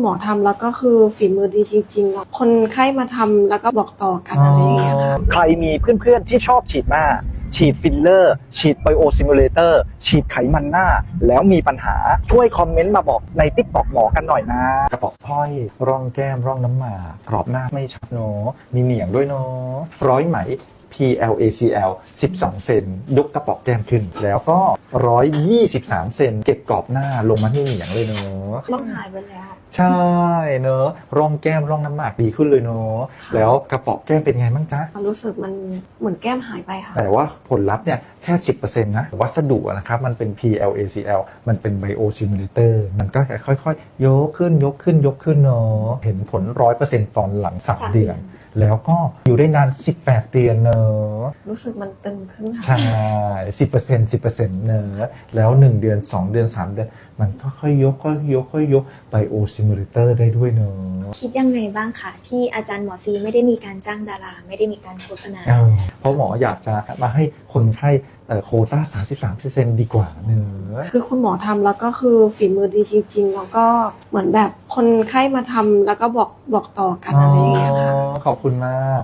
หมอทำแล้วก็คือฝีมือดีจริงๆแล้วคนไข้มาทำแล้วก็บอกต่อกันอะไรอย่างเงี้ยค่ะ ใครมีเพื่อนๆที่ชอบฉีดหน้า ฉีดฟิลเลอร์ ฉีดไบโอซิมูเลเตอร์ฉีดไขมันหน้า แล้วมีปัญหาช่วยคอมเมนต์มาบอกในติ๊กตอกหมอกันหน่อยนะ กระป๋องพ้อยร่องแก้มร่องน้ำหมากกรอบหน้าไม่ชัดเนาะมีเหนียงด้วยเนาะร้อยไหม PLACL 12 เซนยกกระป๋องแก้มขึ้น แล้วก็ 123 เซนเก็บกรอบหน้าลงมาที่เหนียงเลยเนาะ ต้องหายไปแล้ว ใช่เนอะร่องแก้มร่องน้ำหมากดีขึ้นเลยเนอะแล้วกระเป๋องแก้มเป็นไงบ้างจ๊ะความรู้สึกมันเหมือนแก้มหายไปค่ะ แต่ว่าผลลัพธ์เนี่ยแค่ 10%นะวัสดุอะนะครับมันเป็น PLACL มันเป็น Biosimulator มันก็ค่อยๆ ยกขึ้นยกขึ้นยกขึ้นเนาะเห็นผล 100%ตอนหลัง3สามเดือน แล้วก็อยู่ได้นาน 18 เดือนเนอะรู้สึกมันตึงขึ้นค่ะ ใช่10% 10%เนอะแล้ว 1 เดือน 2 เดือน 3 เดือน มันก็ค่อยยกค่อยยกค่อยยก Biosimulator ได้ด้วยเนอะคิดยังไงบ้างคะที่อาจารย์หมอซีไม่ได้มีการจ้างดารา ไม่ได้มีการโฆษณาเออเพราะหมออยากจะมาให้คนไข้เอ่อโควต้า33%ดีกว่าเนอะคือคุณหมอทำแล้วก็คือฝีมือดีจริงๆ แล้วก็เหมือนแบบคนไข้มาทำแล้วก็บอกบอกต่อกันอะไรอย่างเงี้ยค่ะอ๋อขอบคุณมาก